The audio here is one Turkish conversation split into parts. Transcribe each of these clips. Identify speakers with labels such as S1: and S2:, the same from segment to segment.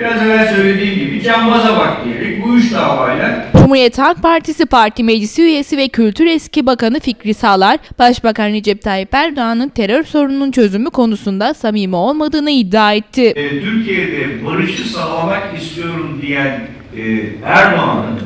S1: biraz evvel söylediğim gibi cambaza bak diyerek bu üç davayla
S2: Cumhuriyet Halk Partisi Parti Meclisi üyesi ve Kültür Eski Bakanı Fikri Sağlar, Başbakan Recep Tayyip Erdoğan'ın terör sorununun çözümü konusunda samimi olmadığını iddia etti.
S1: e, Türkiye'de barışı sağlamak istiyorum diyen e, Erdoğan'ın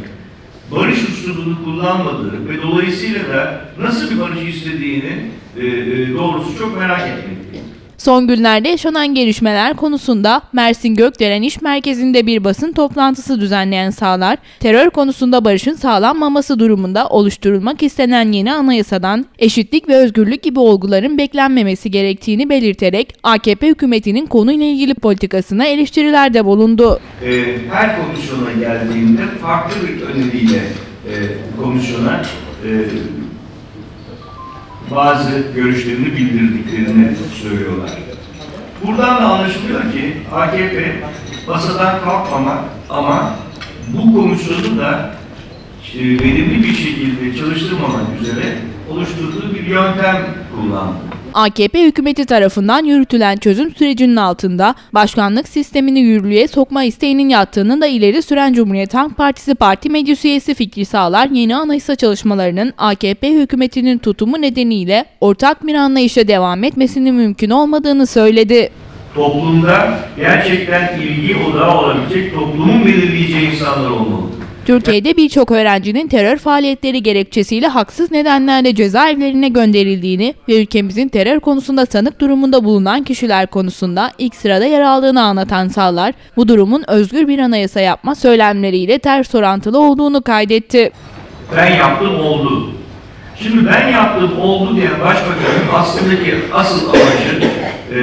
S1: barış usulünü kullanmadığı ve dolayısıyla da nasıl bir barış istediğini e, e, doğrusu çok merak etmekteyim.
S2: Son günlerde yaşanan gelişmeler konusunda Mersin Gökdelen İş Merkezi'nde bir basın toplantısı düzenleyen Sağlar, terör konusunda barışın sağlanmaması durumunda oluşturulmak istenen yeni anayasadan eşitlik ve özgürlük gibi olguların beklenmemesi gerektiğini belirterek AKP hükümetinin konuyla ilgili politikasına eleştirilerde bulundu.
S1: E, her komisyona geldiğinde farklı bir öneriyle e, komisyona e, bazı görüşlerini bildirdiklerini söylüyorlar. Buradan da anlaşılıyor ki AKP masadan kalkmamak ama bu komisyonu da e, verimli bir şekilde çalıştırmamak üzere oluşturduğu bir yöntem kullandı.
S2: AKP hükümeti tarafından yürütülen çözüm sürecinin altında başkanlık sistemini yürürlüğe sokma isteğinin yattığını da ileri süren Cumhuriyet Halk Partisi Parti Meclis Üyesi Fikri Sağlar yeni anayasa çalışmalarının AKP hükümetinin tutumu nedeniyle ortak bir anlayışa devam etmesinin mümkün olmadığını söyledi.
S1: Toplumda gerçekten ilgi odağı olabilecek, toplumun belirleyeceği insanlar olmalı.
S2: Türkiye'de birçok öğrencinin terör faaliyetleri gerekçesiyle haksız nedenlerle cezaevlerine gönderildiğini ve ülkemizin terör konusunda sanık durumunda bulunan kişiler konusunda ilk sırada yer aldığını anlatan Sağlar, bu durumun özgür bir anayasa yapma söylemleriyle ters orantılı olduğunu kaydetti.
S1: Ben yaptım oldu. Şimdi ben yaptım oldu diyen başbakanın aslındaki asıl amacı, e,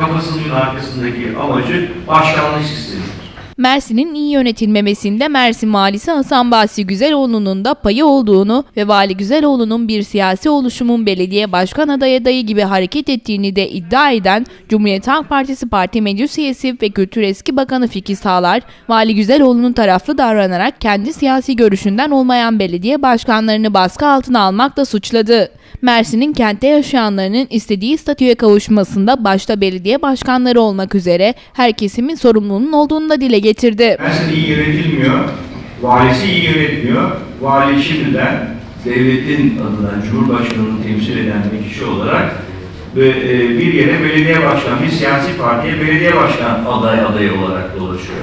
S1: kafasının arkasındaki amacı başkanlık sistemi.
S2: Mersin'in iyi yönetilmemesinde Mersin Valisi Hasan Basri Güzeloğlu'nun da payı olduğunu ve Vali Güzeloğlu'nun bir siyasi oluşumun belediye başkan adayı adayı gibi hareket ettiğini de iddia eden Cumhuriyet Halk Partisi Parti Meclis Üyesi ve Kültür Eski Bakanı Fikri Sağlar, Vali Güzeloğlu'nun taraflı davranarak kendi siyasi görüşünden olmayan belediye başkanlarını baskı altına almakla suçladı. Mersin'in kentte yaşayanlarının istediği statüye kavuşmasında başta belediye başkanları olmak üzere her kesimin sorumluluğunun olduğunu da dile getirdi.
S1: Mersin iyi yönetilmiyor, valisi iyi yönetmiyor. Vali şimdiden devletin adına Cumhurbaşkanı'nı temsil eden bir kişi olarak e, bir yere belediye başkanı, bir siyasi partiye belediye başkan aday adayı olarak dolaşıyor.